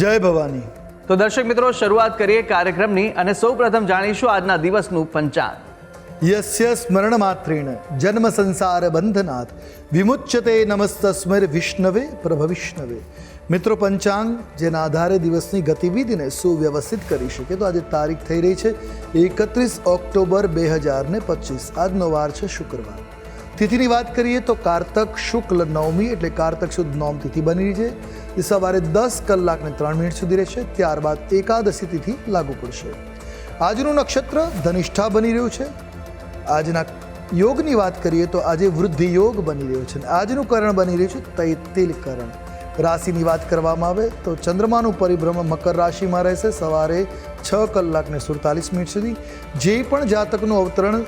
જય ભવાની. તો દર્શક મિત્રો શરૂઆત કરીએ કાર્યક્રમની અને સૌપ્રથમ જાણીશું આજના દિવસનું પંચાંગ. યસ્ય સ્મરણ માત્રેણ જન્મ સંસાર બંધનાથ. વિમુચ્યતે નમસ્તસ્મર વિષ્ણવે પ્રભવિષ્ણવે મિત્રો પંચાંગ જેના આધારે દિવસની ગતિવિધિને સુવ્યવસ્થિત કરી શકે તો આજે તારીખ થઈ રહી છે એકત્રીસ ઓક્ટોબર બે હજાર ને પચીસ. આજનો વાર છે શુક્રવાર. તિથિની વાત કરીએ તો કારતક શુક્લ નવમી એટલે કારતક શુદ્ધ નોમ તિથિ બની રહી છે. જે સવારે દસ કલાકને ત્રણ મિનિટ સુધી રહેશે, ત્યારબાદ એકાદશી તિથિ લાગુ પડશે. આજનું નક્ષત્ર ધનિષ્ઠા બની રહ્યું છે. આજના યોગની વાત કરીએ તો આજે વૃદ્ધિ યોગ બની રહ્યો છે આજનું કરણ બની રહ્યું છે તૈતિલ કરણ રાશિની વાત કરવામાં આવે તો ચંદ્રમાનું પરિભ્રમણ મકર રાશિમાં રહેશે. સવારે છ કલાકને સુડતાલીસ મિનિટ સુધી. જે પણ જાતકનું અવતરણ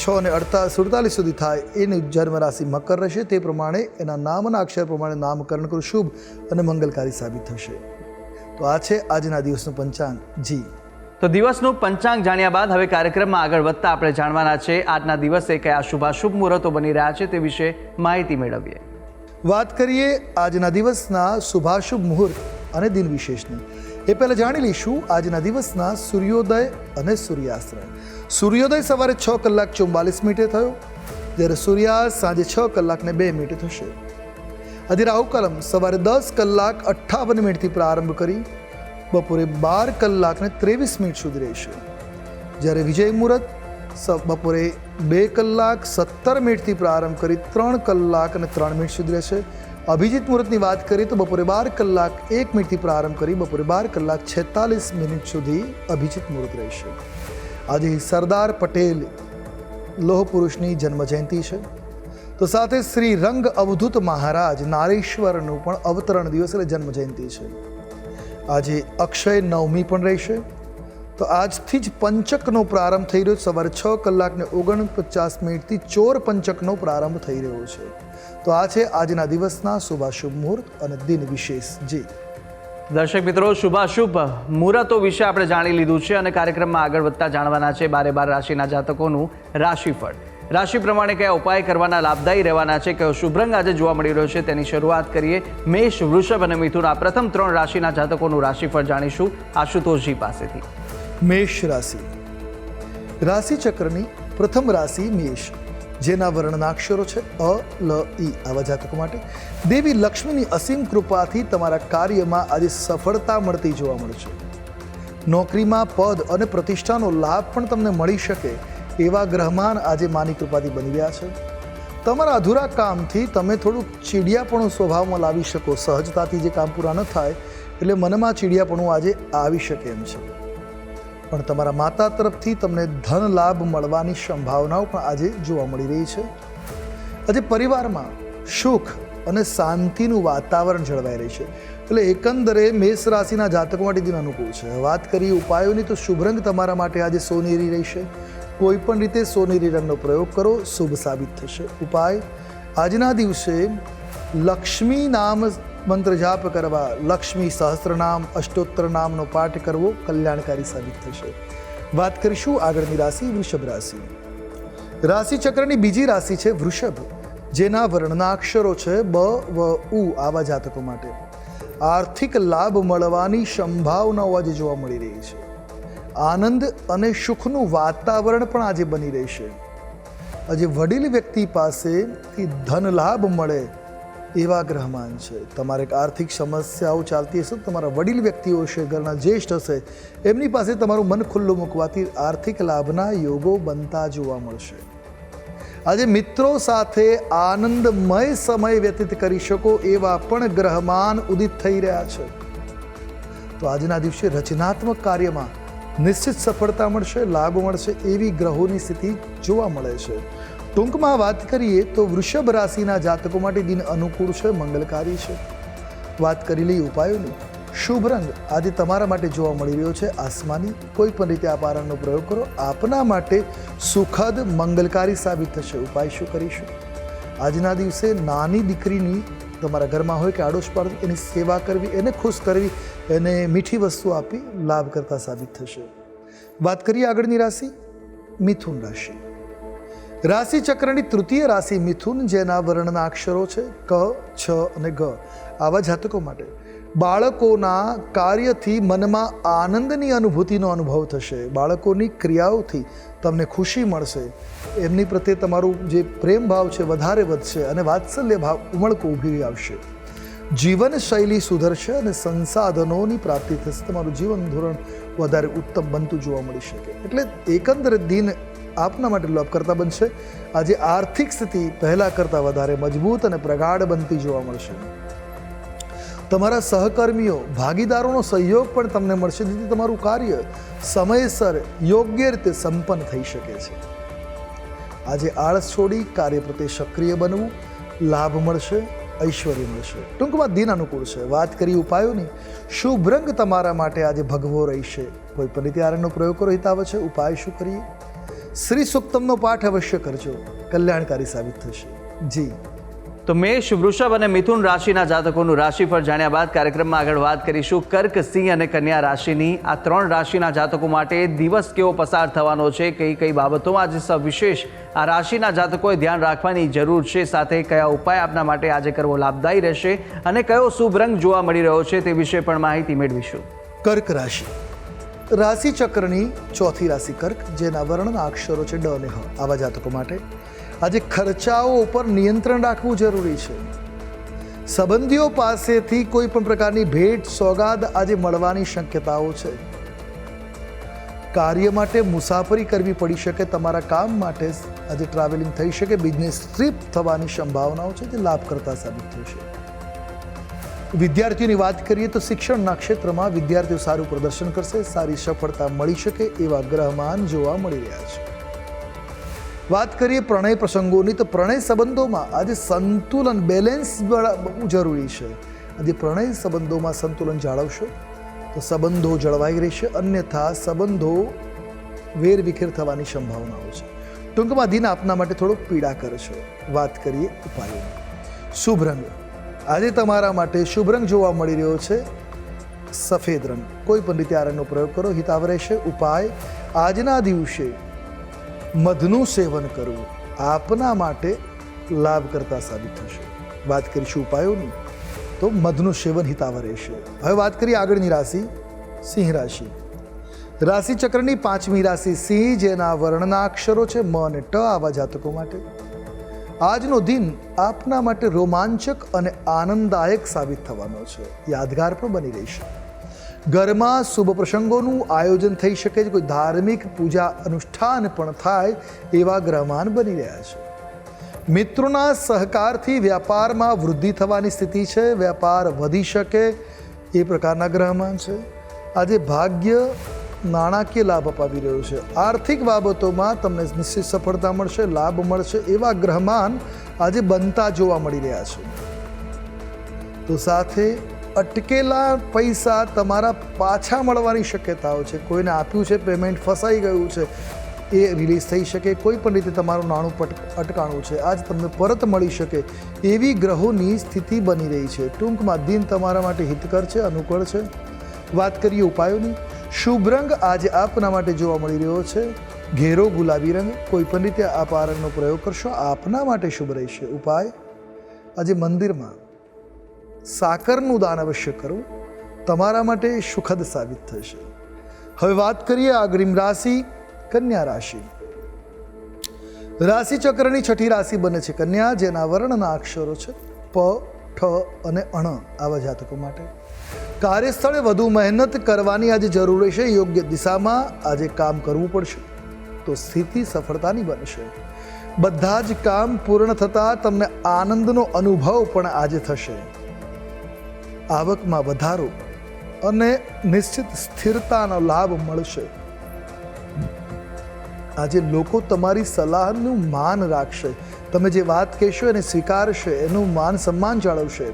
છ અને અડતા સુડતાલીસ સુધી થાય એની જન્મ રાશિ મકર રહેશે. તે પ્રમાણે એના નામના અક્ષર પ્રમાણે નામકરણ કરવું શુભ અને મંગલકારી સાબિત થશે. તો આ છે આજના દિવસનું પંચાંગ. જી. તો દિવસનું પંચાંગ જાણ્યા બાદ હવે કાર્યક્રમમાં આગળ વધતા આપણે જાણવાના છે આજના દિવસે કયા શુભાશુભ મુહૂર્તો બની રહ્યા છે તે વિશે માહિતી મેળવીએ. વાત કરીએ આજના દિવસના શુભાશુભ મુહૂર્ત અને દિન વિશેષની. એ પહેલાં જાણી લઈશું આજના દિવસના સૂર્યોદય અને સૂર્યાસ્ત. સૂર્યોદય સવારે છ કલાક ચુમ્બાલીસ મિનિટે થયો. જ્યારે સૂર્યાસ્ત સાંજે છ કલાકને બે મિનિટે થશે. આજે રાહુકાલમ સવારે દસ કલાક અઠ્ઠાવન મિનિટથી પ્રારંભ કરી બપોરે બાર કલાકને ત્રેવીસ મિનિટ સુધી રહેશે. જ્યારે વિજય મુહૂર્ત બપોરે બે કલાક સત્તર મિનિટથી પ્રારંભ કરી ત્રણ કલાક અને ત્રણ મિનિટ સુધી રહેશે. અભિજીત મુહૂર્તની વાત કરીએ તો બપોરે બાર કલાક એક મિનિટથી પ્રારંભ કરી બપોરે બાર કલાક છેતાલીસ મિનિટ સુધી અભિજીત મુહૂર્ત રહેશે. આજે સરદાર પટેલ લોહ પુરુષની જન્મજયંતિ છે. તો સાથે શ્રી રંગ અવધૂત મહારાજ નારેશ્વરનું પણ અવતરણ દિવસ એટલે જન્મજયંતિ છે. આજે અક્ષય નવમી પણ રહેશે. તો આજથી જ પંચકનો પ્રારંભ થઈ રહ્યો સવારે છ કલાકને ઓગણપચાસ મિનિટથી ચોર પંચકનો પ્રારંભ થઈ રહ્યો છે. તો આ છે આજના દિવસના શુભાશુભ મુહૂર્ત અને દિન વિશેષ જી દર્શક મિત્રો, શુભાશુભ મુહૂર્તો વિશે આપણે જાણી લીધું છે અને કાર્યક્રમમાં આગળ વધતા જાણવાના છે બારે બાર રાશિના જાતકોનું રાશિફળ. રાશિ પ્રમાણે કયા ઉપાય કરવાના લાભદાયી રહેવાના છે, કયો શુભરંગ આજે જોવા મળી રહ્યો છે તેની શરૂઆત કરીએ મેષ, વૃષભ અને મિથુન. આ પ્રથમ ત્રણ રાશિના જાતકોનું રાશિફળ જાણીશું આશુતોષજી પાસેથી. મેષ રાશિ. રાશિ ચક્રની પ્રથમ રાશિ મેષ. જેના વર્ણના અક્ષરો છે અ, લ ઈ આવા જાતકો માટે. દેવી લક્ષ્મીની અસીમ કૃપાથી તમારા કાર્યમાં આજે સફળતા મળતી જોવા મળશે નોકરીમાં પદ અને પ્રતિષ્ઠાનો લાભ પણ તમને મળી શકે એવા ગ્રહમાન આજે માની કૃપાથી બની રહ્યા છે. તમારા અધૂરા કામથી તમે થોડુંક ચીડિયાપણું સ્વભાવમાં લાવી શકો. સહજતાથી જે કામ પૂરા ન થાય, એટલે મનમાં ચીડિયાપણું આજે આવી શકે એમ છે. પણ તમારા માતા તરફથી તમને ધન લાભ મળવાની સંભાવનાઓ પણ આજે જોવા મળી રહી છે. આજે પરિવારમાં સુખ અને શાંતિનું વાતાવરણ જળવાઈ રહી છે. એટલે એકંદરે મેષ રાશિના જાતકો માટે દિન અનુકૂળ છે. વાત કરીએ ઉપાયોની, તો શુભ રંગ તમારા માટે આજે સોનેરી રહેશે. કોઈ પણ રીતે સોનેરી રંગનો પ્રયોગ કરો, શુભ સાબિત થશે. ઉપાય, આજના દિવસે લક્ષ્મી નામ મંત્ર જાપ કરવા લક્ષ્મી સહસ્ત્રનામ અષ્ટોત્તર નામનો પાઠ કરવો કલ્યાણકારી સાબિત થશે. વાત કરીશું આગળની રાશિ વૃષભ રાશિ. રાશિ ચક્રની બીજી રાશિ છે વૃષભ, જેના વર્ણના અક્ષરો છે બ, વ, ઉ આવા જાતકો માટે. આર્થિક લાભ મળવાની સંભાવનાઓ આજે જોવા મળી રહી છે. આનંદ અને સુખનું વાતાવરણ પણ આજે બની રહેશે. આજે વડીલ વ્યક્તિ પાસેથી ધન લાભ મળે એવા ગ્રહમાન છે. તમારે આર્થિક સમસ્યાઓ ચાલતી હશે તમારા વડીલ વ્યક્તિઓ છે, ઘરના જ્યેષ્ઠ હશે, એમની પાસે તમારું મન ખુલ્લું મૂકવાથી આર્થિક લાભના યોગો બનતા જોવા મળશે. આજે મિત્રો સાથે આનંદમય સમય વ્યતીત કરી શકો એવા પણ ગ્રહમાન ઉદિત થઈ રહ્યા છે. તો આજના દિવસે રચનાત્મક કાર્યમાં નિશ્ચિત સફળતા મળશે, લાભ મળશે એવી ગ્રહોની સ્થિતિ જોવા મળે છે. ટૂંકમાં વાત કરીએ તો વૃષભ રાશિના જાતકો માટે દિન અનુકૂળ છે, મંગલકારી છે. વાત કરી લઈએ ઉપાયોની. શુભ રંગ. આજે તમારા માટે જોવા મળી રહ્યો છે આસમાની. કોઈ પણ રીતે આ પારણનો પ્રયોગ કરો. આપના માટે સુખદ, મંગલકારી સાબિત થશે. ઉપાય શું કરીશું? આજના દિવસે નાની દીકરીની તમારા ઘરમાં હોય કે આડોશ પાડોશ, એની સેવા કરવી, એને ખુશ કરવી, એને મીઠી વસ્તુ આપી લાભ કરતા સાબિત થશે. વાત કરીએ આગળની રાશિ, મિથુન રાશિ. રાશિ ચક્રની તૃતીય રાશિ મિથુન, જેના વર્ણના અક્ષરો છે ક, છ અને ગ. આવા જાતકો માટે બાળકોના કાર્યથી મનમાં આનંદની અનુભૂતિનો અનુભવ થશે. બાળકોની ક્રિયાઓથી તમને ખુશી મળશે. એમની પ્રત્યે તમારું જે પ્રેમ ભાવ છે વધારે વધશે અને વાત્સલ્ય ભાવ ઉમળકો ઊભી આવશે. જીવનશૈલી સુધરશે અને સંસાધનોની પ્રાપ્તિ થશે. તમારું જીવન ધોરણ વધારે ઉત્તમ બનતું જોવા મળી શકે. એટલે એકંદરે દિન આપના માટે લાભ કરતા બનશે. આજે આર્થિક સ્થિતિ પહેલાં કરતાં વધારે મજબૂત અને પ્રગાઢ બનતી જોવા મળશે. તમારા સહકર્મીઓ, ભાગીદારોનો સહયોગ પણ તમને મળશે, જેથી તમારું કાર્ય સમયસર યોગ્ય રીતે સંપન્ન થઈ શકે છે. આજે આળસ છોડી કાર્ય પ્રત્યે સક્રિય બનવું લાભ મળશે, ઐશ્વર્ય મળશે. ટૂંકમાં દિન અનુકૂળ છે. વાત કરી ઉપાયોની. શુભ રંગ તમારા માટે આજે ભગવો રહેશે. કોઈ પણ રીતે આરણનો પ્રયોગ કરો હિતાવ છે. ઉપાય શું કરીએ? શ્રી સુક્તમનો પાઠ અવશ્ય કરજો. કલ્યાણકારી સાબિત થશે. જી. તો મેષ વૃષભ અને મિથુન રાશિના જાતકોનું રાશિફળ જાણ્યા બાદ કાર્યક્રમમાં આગળ વાત કરીશું. કર્ક સિંહ અને કન્યા રાશિની આ ત્રણ રાશિના જાતકો માટે દિવસ કેવો પસાર થવાનો છે કઈ કઈ બાબતોમાં આજે સવિશેષ આ રાશિના જાતકોએ ધ્યાન રાખવાની જરૂર છે સાથે કયા ઉપાય આપના માટે આજે કરવો લાભદાયી રહેશે અને કયો શુભ રંગ જોવા મળી રહ્યો છે તે વિશે પણ માહિતી મેળવીશું. કર્ક રાશિ. રાશિ ચક્રની ચોથી રાશિ કર્ક જેના વર્ણના અક્ષરો છે ડ અને હ. આવા જાતકો માટે આજે ખર્ચાઓ ઉપર નિયંત્રણ રાખવું જરૂરી છે. સંબંધીઓ પાસેથી કોઈ પણ પ્રકારની ભેટ, સોગાદ આજે મળવાની શક્યતાઓ છે. કાર્ય માટે મુસાફરી કરવી પડી શકે, તમારા કામ માટે આજે ટ્રાવેલિંગ થઈ શકે બિઝનેસ ટ્રીપ થવાની સંભાવનાઓ છે, જે લાભ કરતા સાબિત થશે. વિદ્યાર્થીઓની વાત કરીએ તો શિક્ષણના ક્ષેત્રમાં વિદ્યાર્થીઓ સારું પ્રદર્શન કરશે, સારી સફળતા મળી શકે એવા ગ્રહમાન જોવા મળી રહ્યા છે. વાત કરીએ પ્રણય પ્રસંગોની તો પ્રણય સંબંધોમાં આજે સંતુલન બેલેન્સ બહુ જરૂરી છે. આજે પ્રણય સંબંધોમાં સંતુલન જાળવશો તો સંબંધો જળવાઈ રહેશે, અન્યથા સંબંધો વેરવિખેર થવાની સંભાવનાઓ છે. ટૂંકમાં દિન આપના માટે થોડોક પીડા કરશે. વાત કરીએ ઉપાયોની શુભ રંગ. આજે તમારા માટે શુભ રંગ જોવા મળી રહ્યો છે. સફેદ રંગ. કોઈ પણ રીતે આ રંગનો પ્રયોગ કરો. હિતાવ રહેશે. ઉપાય. આજના દિવસે મધનું સેવન કરવું આપના માટે લાભ કરતા સાબિત થશે. વાત કરીશું ઉપાયોની. તો મધનું સેવન હિતાવ રહેશે. હવે વાત કરીએ આગળની રાશિ. સિંહ રાશિ. રાશિ ચક્રની પાંચમી રાશિ સિંહ, જેના વર્ણના અક્ષરો છે મ અને ટ આવા જાતકો માટે. આજનો દિન આપના માટે રોમાંચક અને આનંદદાયક સાબિત થવાનો છે. યાદગાર પણ બની રહેશે ઘરમાં શુભ પ્રસંગોનું આયોજન થઈ શકે છે. કોઈ ધાર્મિક પૂજા અનુષ્ઠાન પણ થાય એવા ગ્રહમાન બની રહ્યા છે. મિત્રોના સહકારથી વ્યાપારમાં વૃદ્ધિ થવાની સ્થિતિ છે. વ્યાપાર વધી શકે એ પ્રકારના ગ્રહમાન છે. આજે ભાગ્ય નાણાકીય લાભ અપાવી રહ્યું છે. આર્થિક બાબતોમાં તમને નિશ્ચિત સફળતા મળશે, લાભ મળશે એવા ગ્રહમાન આજે બનતા જોવા મળી રહ્યા છે. તો સાથે અટકેલા પૈસા તમારા પાછા મળવાની શક્યતાઓ છે. કોઈને આપ્યું છે, પેમેન્ટ ફસાઈ ગયું છે, એ રિલીઝ થઈ શકે. કોઈ પણ રીતે તમારું નાણું પટ, અટકાણું છે. આજ તમને પરત મળી શકે એવી ગ્રહોની સ્થિતિ બની રહી છે. ટૂંકમાં દિન તમારા માટે હિતકર છે, અનુકૂળ છે. વાત કરીએ ઉપાયોની. શુભ રંગ આજે આપના માટે જોવા મળી રહ્યો છે. ઘેરો ગુલાબી રંગ કોઈ પણ રીતે આપ આ રંગનો પ્રયોગ કરશો, આપના માટે શુભ રહેશે. ઉપાય? આજે મંદિરમાં સાકરનું દાન અવશ્ય કરવું તમારા માટે સુખદ સાબિત થશે. હવે વાત કરીએ અગ્રિમ રાશિ, કન્યા રાશિ. રાશિ ચક્રની છઠ્ઠી રાશિ બને છે કન્યા, જેના વર્ણના અક્ષરો છે પ, ઠ અને અણ આવા જાતકો માટે. કાર્યસ્થળે વધુ મહેનત કરવાની આજે જરૂર રહેશે. યોગ્ય દિશામાં આજે કામ કરવું પડશે. તો સ્થિતિ સફળતાની બનશે. બધા જ કામ પૂર્ણ થતાં તમને આનંદનો અનુભવ પણ આજે થશે. આવકમાં વધારો અને નિશ્ચિત સ્થિરતાનો લાભ મળશે. આજે લોકો તમારી સલાહનું માન રાખશે. તમે જે વાત કહેશો એને સ્વીકારશે, એનું માન સન્માન જાળવશે.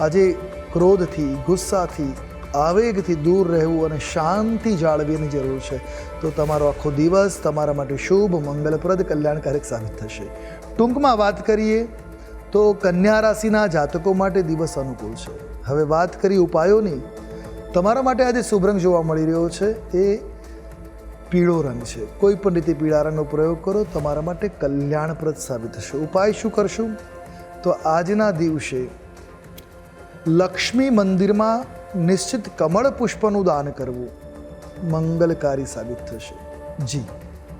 આજે ક્રોધથી, ગુસ્સાથી, આવેગથી દૂર રહેવું અને શાંતિ જાળવીની જરૂર છે. તો તમારો આખો દિવસ તમારા માટે શુભ, મંગલપ્રદ, કલ્યાણકારક સાબિત થશે. ટૂંકમાં વાત કરીએ તો કન્યા રાશિના જાતકો માટે દિવસ અનુકૂળ છે. હવે વાત કરી ઉપાયોની. તમારા માટે આજે શુભ રંગ જોવા મળી રહ્યો છે. એ પીળો રંગ છે. કોઈ પણ રીતે પીળા રંગનો પ્રયોગ કરો. તમારા માટે કલ્યાણપ્રદ સાબિત થશે. ઉપાય શું કરશું? તો આજના દિવસે લક્ષ્મી મંદિરમાં નિશ્ચિત કમળ પુષ્પનું દાન કરવું મંગલકારી સાબિત થશે. જી.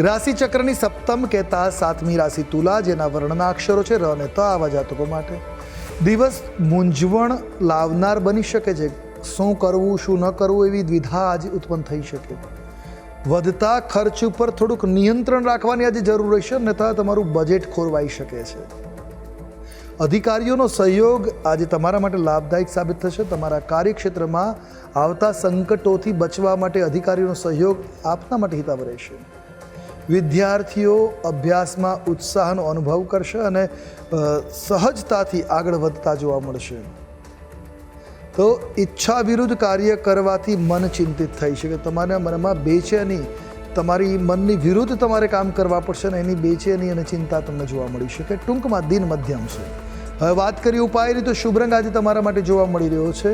રાશિ ચક્રની સપ્તમ કહેતા સાતમી રાશિ તુલા, જેના વર્ણના અક્ષરો છે ર અને ત આવા જાતકો માટે. દિવસ મૂંઝવણ લાવનાર બની શકે છે. શું કરવું, શું ન કરવું એવી દ્વિધા આજે ઉત્પન્ન થઈ શકે. વધતા ખર્ચ ઉપર થોડુંક નિયંત્રણ રાખવાની આજે જરૂર રહેશે અન્યથા તમારું બજેટ ખોરવાઈ શકે છે. અધિકારીઓનો સહયોગ આજે તમારા માટે લાભદાયક સાબિત થશે. તમારા કાર્યક્ષેત્રમાં આવતા સંકટોથી બચવા માટે અધિકારીઓનો સહયોગ આપના માટે હિતાવ રહેશે. વિદ્યાર્થીઓ અભ્યાસમાં ઉત્સાહનો અનુભવ કરશે અને સહજતાથી આગળ વધતા જોવા મળશે. તો ઈચ્છા વિરુદ્ધ કાર્ય કરવાથી મન ચિંતિત થઈ શકે. તમારા મનમાં બેચેની, તમારી મનની વિરુદ્ધ તમારે કામ કરવા પડશે ને એની બેચેની અને ચિંતા તમને જોવા મળી શકે. ટૂંકમાં દિન મધ્યમ છે. હવે વાત કરીએ ઉપાયની, તો શુભ રંગ આજે તમારા માટે જોવા મળી રહ્યો છે.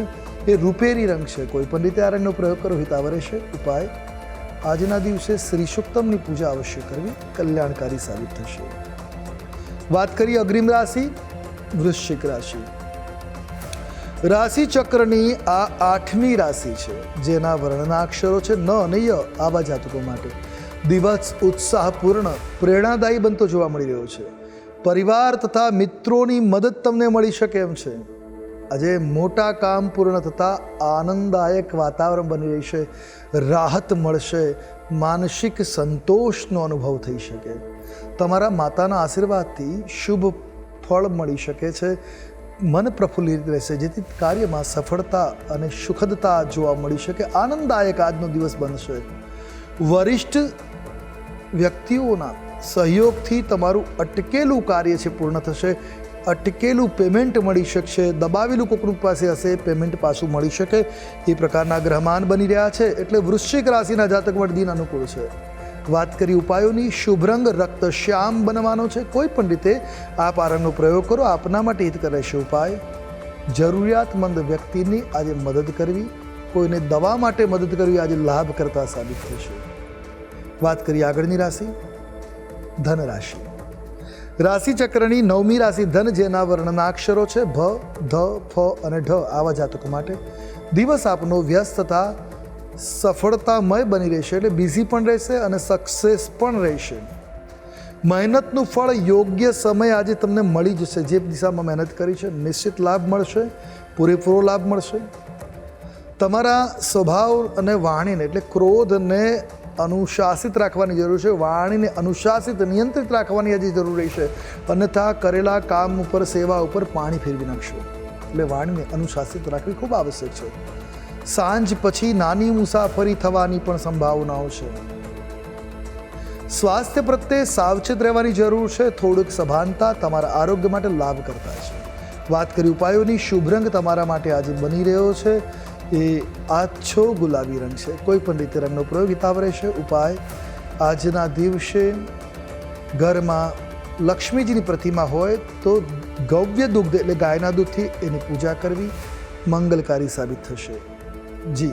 એ રૂપેરી રંગ છે. કોઈ પણ રીતે આ રંગનો પ્રયોગ કરો, હિતાવરે છે. ઉપાય આજના દિવસે શ્રી સુક્તમની પૂજા અવશ્ય કરવી કલ્યાણકારી સાબિત થશે. વાત કરીએ અગ્રિમ રાશિ, વૃશ્ચિક રાશિ. રાશિ ચક્રની આ આઠમી રાશિ છે, જેના વર્ણના અક્ષરો છે ન અને ય આવા જાતકો માટે. દિવસ ઉત્સાહપૂર્ણ, પ્રેરણાદાયી બનતો જોવા મળી રહ્યો છે. પરિવાર તથા મિત્રોની મદદ તમને મળી શકે એમ છે. આજે મોટા કામ પૂર્ણ થતાં આનંદદાયક વાતાવરણ બની રહેશે રાહત મળશે, માનસિક સંતોષનો અનુભવ થઈ શકે. તમારા માતાના આશીર્વાદથી શુભ ફળ મળી શકે છે. મન પ્રફુલ્લિત રહેશે, જેથી કાર્યમાં સફળતા અને સુખદતા જોવા મળી શકે. આનંદદાયક આજનો દિવસ બનશે. વરિષ્ઠ વ્યક્તિઓના સહયોગથી તમારું અટકેલું કાર્ય છે, પૂર્ણ થશે. અટકેલું પેમેન્ટ મળી શકશે, દબાવેલું કોકનું પાસે હશે, પેમેન્ટ પાછું મળી શકે. એ પ્રકારના ગ્રહમાન બની રહ્યા છે. એટલે વૃશ્ચિક રાશિના જાતક માટે દિન અનુકૂળ છે. વાત કરી ઉપાયોની, શુભ રંગ રક્ત શ્યામ બનવાનો છે. કોઈ પણ રીતે આ પારણનો પ્રયોગ કરો. આપના માટે હિત કરે છે ઉપાય. જરૂરિયાતમંદ વ્યક્તિની આજે મદદ કરવી. કોઈને દવા માટે મદદ કરવી આજે લાભ કરતા સાબિત થશે. વાત કરીએ આગળની રાશિ. ધન રાશિ રાશિ ચક્રની નવમી રાશિ ધન, જેના વર્ણના અક્ષરો છે ભ, ધ, ફ અને ઢ, આવા જાતકો માટે દિવસ આપનો વ્યસ્તતા સફળતામય બની રહેશે એટલે બિઝી પણ રહેશે અને સક્સેસ પણ રહેશે. મહેનતનું ફળ યોગ્ય સમય આજે તમને મળી જશે. જે દિશામાં મહેનત કરી છે, નિશ્ચિત લાભ મળશે, પૂરેપૂરો લાભ મળશે. તમારા સ્વભાવ અને વાણીને એટલે ક્રોધને અનુશાસિત રાખવાની જરૂર છે. વાણીને અનુશાસિત, નિયંત્રિત રાખવાની આજે જરૂર રહેશે અન્યથા કરેલા કામ ઉપર, સેવા ઉપર પાણી ફેરવી નાખશો. એટલે વાણીને અનુશાસિત રાખવી ખૂબ આવશ્યક છે. સાંજ પછી નાની મુસાફરી થવાની પણ સંભાવનાઓ છે. સ્વાસ્થ્ય પ્રત્યે સાવચેત રહેવાની જરૂર છે. થોડુંક સભાનતા તમારા આરોગ્ય માટે લાભ કરતા છે. વાત કરી ઉપાયોની, શુભ રંગ તમારા માટે આજે બની રહ્યો છે. એ આછો ગુલાબી રંગ છે. કોઈ પણ રીતે રંગનો પ્રયોગ હિતાવ રહેશે. ઉપાય, આજના દિવસે ઘરમાં લક્ષ્મીજીની પ્રતિમા હોય તો ગવ્ય દુગ્ધ એટલે ગાયના દૂધથી એની પૂજા કરવી મંગલકારી સાબિત થશે. જી.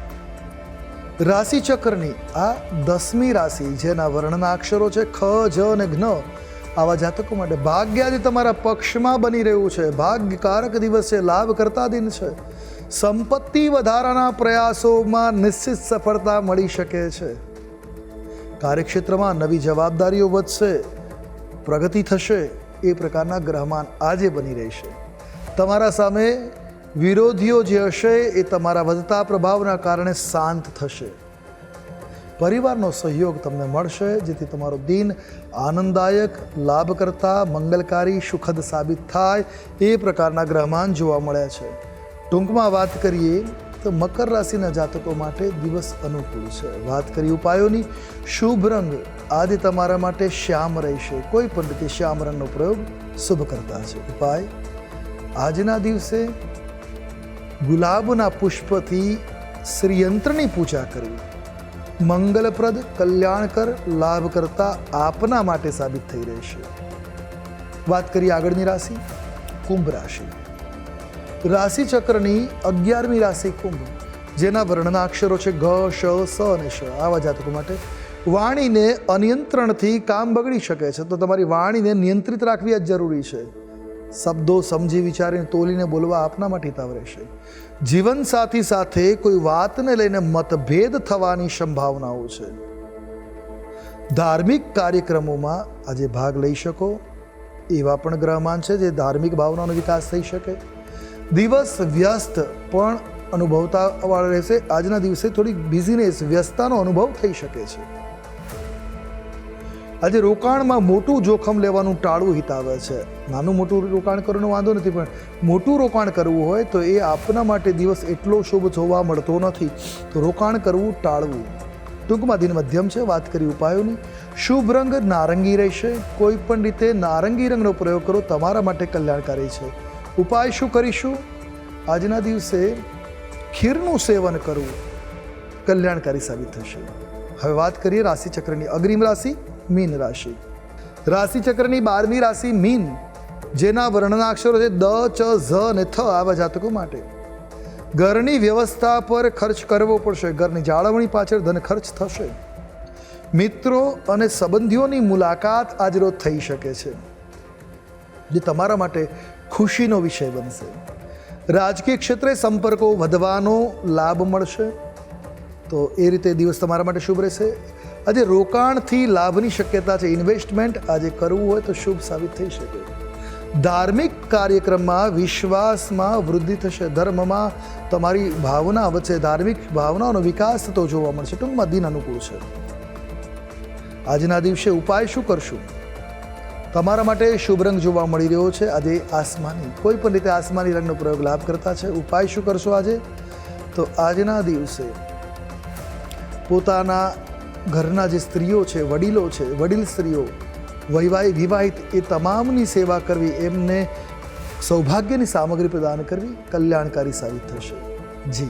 રાશિ ચક્રની આ દસમી રાશિ, જેના વર્ણના અક્ષરો છે ખ, જ અને જ્ઞ આવા જાતકો માટે ભાગ્ય આજે તમારા પક્ષમાં બની રહ્યું છે. ભાગ્યકારક દિવસ છે લાભ કરતા દિન છે. સંપત્તિ વધારાના પ્રયાસોમાં નિશ્ચિત સફળતા મળી શકે છે. કાર્યક્ષેત્રમાં નવી જવાબદારીઓ વધશે. પ્રગતિ થશે. એ પ્રકારના ગ્રહમાન આજે બની રહેશે. તમારા સામે વિરોધીઓ જે હશે એ તમારા વધતા પ્રભાવના કારણે શાંત થશે. પરિવારનો સહયોગ તમને મળશે, જેથી તમારો દિન આનંદદાયક લાભ કરતા મંગલકારી, સુખદ સાબિત થાય એ પ્રકારના ગ્રહમાન જોવા મળ્યા છે. ટૂંકમાં વાત કરીએ તો મકર રાશિના જાતકો માટે દિવસ અનુકૂળ છે. વાત કરી ઉપાયોની, શુભ રંગ આજે તમારા માટે શ્યામ રહેશે. કોઈ પણ રીતે શ્યામ રંગનો પ્રયોગ શુભ કરતા છે ઉપાય? આજના દિવસે ગુલાબના પુષ્પથી શ્રીયંત્રની પૂજા કરવી. મંગલપ્રદ, કલ્યાણકર લાભ કરતા આપના માટે સાબિત થઈ રહેશે વાત કરીએ આગળની રાશિ, કુંભ રાશિ. રાશિ ચક્રની અગિયારમી રાશિ કુંભ, જેના વર્ણના અક્ષરો છે ગ શ, સ અને શ. આવા જાતકો માટે વાણીને અનિયંત્રણથી કામ બગડી શકે છે. તો તમારી વાણીને નિયંત્રિત રાખવી જ જરૂરી છે. શબ્દો સમજી વિચારીને તોલીને બોલવા આપના માટે હિતાવ રહેશે. જીવનસાથી સાથે કોઈ વાતને લઈને મતભેદ થવાની સંભાવનાઓ છે. ધાર્મિક કાર્યક્રમોમાં આજે ભાગ લઈ શકો. એવા પણ ગ્રહમાન છે જે ધાર્મિક ભાવનાનો વિકાસ થઈ શકે. દિવસ વ્યસ્ત પણ અનુભવતા વાળા રહેશે. આજના દિવસે થોડી બિઝીનેસ વ્યસ્તતાનો અનુભવ થઈ શકે છે. આજે રોકાણમાં મોટું જોખમ લેવાનું ટાળવું હિતાવે છે. નાનું મોટું રોકાણ કરવાનો વાંધો નથી, પણ મોટું રોકાણ કરવું હોય તો એ આપના માટે દિવસ એટલો શુભ જોવા મળતો નથી. તો રોકાણ કરવું ટાળવું. ટૂંકમાં દિન મધ્યમ છે, વાત કરી ઉપાયોની. શુભ રંગ નારંગી રહેશે. કોઈ પણ રીતે નારંગી રંગનો પ્રયોગ કરો, તમારા માટે કલ્યાણકારી છે. ઉપાય શું કરીશું? આજના દિવસે ખીરનું સેવન કરવું કલ્યાણકારી સાબિત થશે. હવે વાત કરીએ રાશિ ચક્રની અગ્રિમ રાશિ મીન રાશિ. રાશિ ચક્રની બારમી રાશિ મીન, જેના વર્ણના અક્ષરો છે દ, ચ, ઝ અને થ આવા જાતકો માટે. ઘરની વ્યવસ્થા પર ખર્ચ કરવો પડશે. ઘરની જાળવણી પાછળ ધન ખર્ચ થશે. મિત્રો અને સંબંધીઓની મુલાકાત આજરોજ થઈ શકે છે. જે તમારા માટે ખુશીનો વિષય બનશે. રાજકીય ક્ષેત્રે સંપર્કો વધવાનો લાભ મળશે. તો એ રીતે દિવસ તમારા માટે શુભ રહેશે. આજે રોકાણથી લાભની શક્યતા છે. ઇન્વેસ્ટમેન્ટ આજે કરવું હોય તો શુભ સાબિત થઈ શકે. ધાર્મિક કાર્યક્રમમાં વિશ્વાસમાં વૃદ્ધિ થશે. ધર્મમાં તમારી ભાવના વચ્ચે ધાર્મિક ભાવનાઓનો વિકાસ થતો જોવા મળશે. ટૂંકમાં દિન અનુકૂળ છે. આજના દિવસે ઉપાય શું કરશું? તમારા માટે શુભ રંગ જોવા મળી રહ્યો છે. આજે આસમાની, કોઈ પણ રીતે આસમાની રંગનો પ્રયોગ લાભ કરતા છે. ઉપાય શું કરશો આજે? તો આજના દિવસે પોતાના ઘરના જે સ્ત્રીઓ છે, વડીલો છે, વડીલ સ્ત્રીઓ, વૈવાહિક, વિવાહિત એ તમામની સેવા કરવી, એમને સૌભાગ્યની સામગ્રી પ્રદાન કરવી કલ્યાણકારી સાબિત થશે. જી.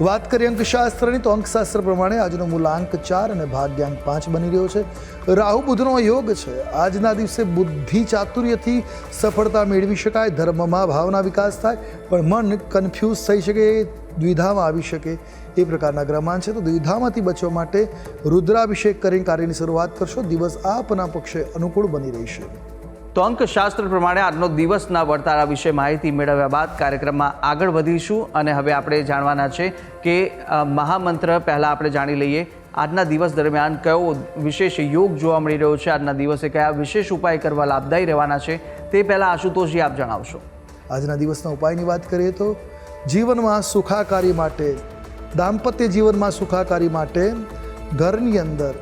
વાત કરીએ અંકશાસ્ત્રની, તો અંકશાસ્ત્ર પ્રમાણે આજનો મૂલાંક ચાર અને ભાગ્યાંક પાંચ બની રહ્યો છે. રાહુ બુધનો યોગ છે. આજના દિવસે બુદ્ધિ ચાતુર્યથી સફળતા મેળવી શકાય, ધર્મમાં ભાવના વિકાસ થાય, પણ મન કન્ફ્યુઝ થઈ શકે, દ્વિધામાં આવી શકે એ પ્રકારના ગ્રહમાન છે. તો દ્વિધામાંથી બચવા માટે રુદ્રાભિષેક કરીને કાર્યની શરૂઆત કરશો. દિવસ આપના પક્ષે અનુકૂળ બની રહેશે. તો અંકશાસ્ત્ર પ્રમાણે આજનો દિવસના વર્તારા વિશે માહિતી મેળવ્યા બાદ કાર્યક્રમમાં આગળ વધીશું અને હવે આપણે જાણવાના છે કે મહામંત્ર પહેલાં આપણે જાણી લઈએ. આજના દિવસ દરમિયાન કયો વિશેષ યોગ જોવા મળી રહ્યો છે? આજના દિવસે કયા વિશેષ ઉપાય કરવા લાભદાયી રહેવાના છે? તે પહેલાં આશુતોષજી આપ જણાવશો. આજના દિવસના ઉપાયની વાત કરીએ તો, જીવનમાં સુખાકારી માટે, દાંપત્ય જીવનમાં સુખાકારી માટે ઘરની અંદર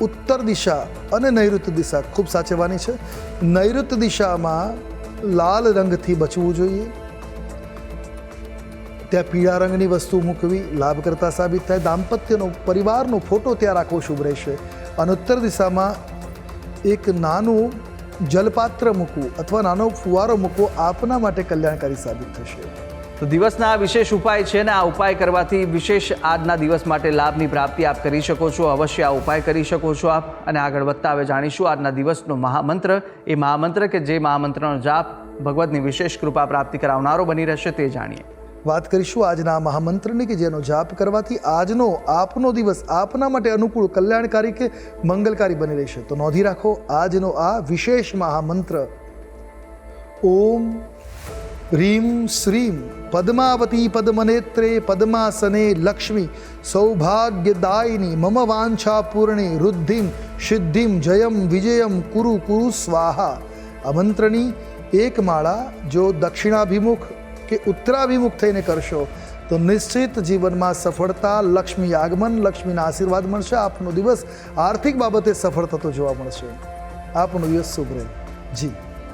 ઉત્તર દિશા અને નૈઋત્ય દિશા ખૂબ સાચવવાની છે. નૈઋત્ય દિશામાં લાલ રંગથી બચવું જોઈએ. ત્યાં પીળા રંગની વસ્તુ મૂકવી લાભકર્તા સાબિત થાય. દાંપત્યનો, પરિવારનો ફોટો ત્યાં રાખવો શુભ રહેશે. અને ઉત્તર દિશામાં એક નાનું જલપાત્ર મૂકવું અથવા નાનો ફુવારો મૂકવો આપના માટે કલ્યાણકારી સાબિત થશે. તો દિવસના વિશેષ ઉપાય છે ને આ ઉપાય કરવાથી વિશેષ આજના દિવસ માટે લાભની પ્રાપ્તિ આપ કરી શકો છો. અવશ્ય આ ઉપાય કરી શકો છો આપ. અને આગળ વધતા હવે જાણીશું આજના દિવસનો મહામંત્ર. એ મહામંત્ર કે જે મહામંત્રનો જાપ ભગવતની વિશેષ કૃપા પ્રાપ્તિ કરાવનારો બની રહેશે તે જાણીએ. વાત કરીશું આજના મહામંત્રની કે જેનો જાપ કરવાથી આજનો, આપનો દિવસ આપના માટે અનુકૂળ, કલ્યાણકારી કે મંગલકારી બની રહેશે. તો નોંધી રાખો આજનો આ વિશેષ મહામંત્ર. ઓમ, રીમ, શ્રીમ. પદ્માવતી પદ્મનેત્રે પદ્માસને લક્ષ્મી સૌભાગ્યદાયિની મમ વાંછા પૂર્ણે રુદ્ધિમ સિદ્ધિમ જયમ વિજયમ કુરુ કુરુ સ્વાહા આ એક માળા જો દક્ષિણાભિમુખ કે ઉત્તરાભિમુખ થઈને કરશો, તો નિશ્ચિત જીવનમાં સફળતા, લક્ષ્મી આગમન, લક્ષ્મીના આશીર્વાદ મળશે. આપનો દિવસ આર્થિક બાબતે સફળ થતો જોવા મળશે. આપનો દિવસ શુભ રહે. જી.